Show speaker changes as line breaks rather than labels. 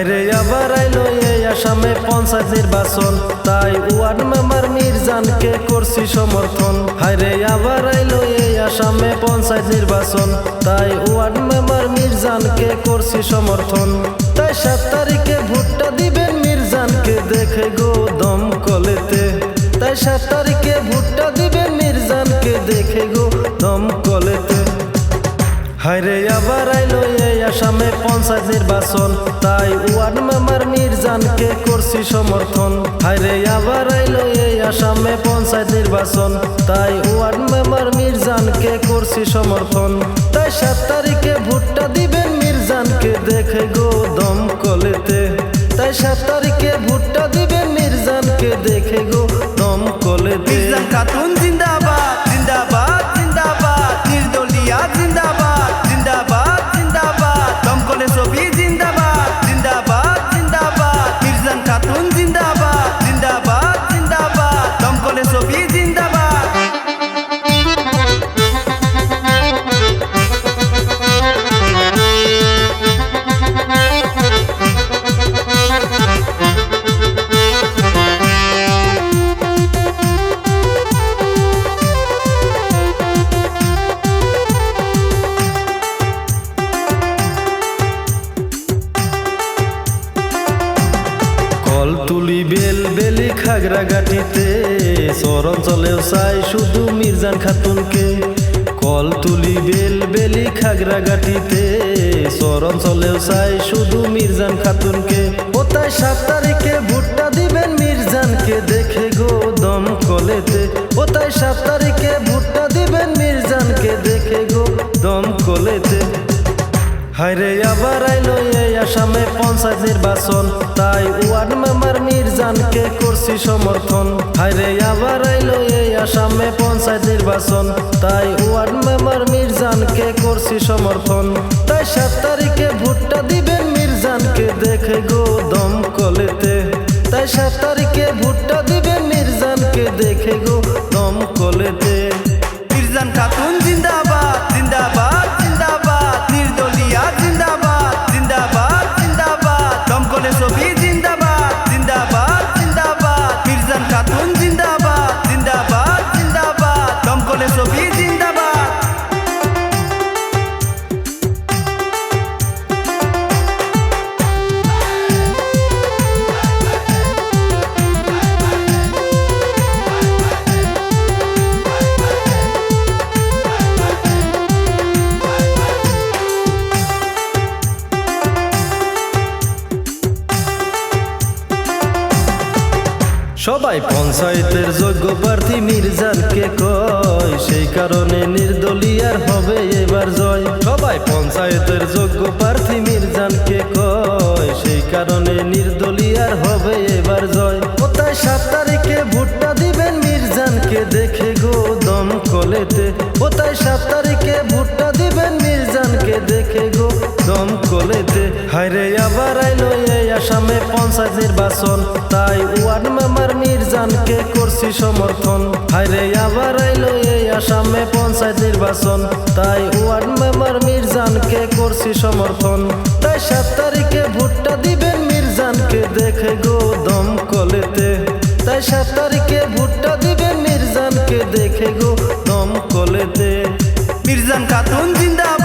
হাইরে আবার আইলো এই আসামে পঞ্চায়েত নির্বাচন। তাই ওয়ার্ড মেম্বার মির্জানকে করছি সমর্থন। হাইরে আবার আইলো এই আসামে পঞ্চায়েত নির্বাচন। তাই ওয়ার্ড মেম্বার মির্জানকে করছি সমর্থন। তাই সাত তারিখে ভোটটা দিবেন মির্জানকে দেখে গো দম কলেতে তাই সাত তারিখে ভোটটা দিবেন মির্জানকে দেখে গো দম কলেতে হাইরে আবার আইলো আসামে পঞ্চায়েত নির্বাচন। তাই ওয়ার্ড মেম্বার মির্জানকে করছি সমর্থন। হাইরে আবার আইলো এই আসামে পঞ্চায়েত নির্বাচন। তাই ওয়ার্ড মেম্বার মির্জানকে করছি সমর্থন। তাই সাত তারিখে ভোটটা দিবেন মির্জানকে দেখে গো দম কলেতে তাই সাত তারিখে ভোটটা দিবেন মির্জানকে দেখে গো দম কলেতে
মির্জান খাতুন জিন্দাবাদ। খাতুন জিন্দাবাদ
গাঠিতে চরণ চলেও চাই শুধু মির্জান খাতুনকে। কল তুলি বেল বেলি গাঠিতে চরণ চলেও চাই শুধু মির্জান খাতুনকে। ও তাই সাত তারিখে ভোটটা দিবেন মির্জানকে দেখে গো দম কলেতে। ও তাই সাত তারিখে ভোটটা দিবেন মির্জানকে দেখে গো দম কলেতে। হাইরে আবার আইলো আসামে পঞ্চায়েত নির্বাচন তাই ওয়ার্ড মেম্বার মির্জানকে করছি সমর্থন। হাইরে আবার আইলো এই আসামে পঞ্চায়েত নির্বাচন তাই ওয়ার্ড মেম্বার মির্জানকে করছি সমর্থন। তাই সাত তারিখে ভোটটা দিবেন মির্জানকে দেখে গো সবাই পঞ্চায়েতের যোগ্য প্রার্থী মির্জারকে কয়। সেই কারণে নির্দলীয় হবে এবার জয়। সবাই পঞ্চায়েতের যোগ্য প্রার্থী হাইরে আবার আইলো এই আসামে পঞ্চায়েত নির্বাচন। তাই ওয়ার্ড মেম্বার মির্জানকে করছি সমর্থন। হাইরে আবার আইলো এই আসামে পঞ্চায়েত নির্বাচন। তাই ওয়ার্ড মেম্বার মির্জানকে করছি সমর্থন। তাই সাত তারিখে ভোটটা দিবেন মির্জানকে দেখে গো দম কলেতে তাই সাত তারিখে ভোটটা দিবেন মির্জানকে দেখে গো দম কলেতে
মির্জান খাতুন জিন্দাবাদ।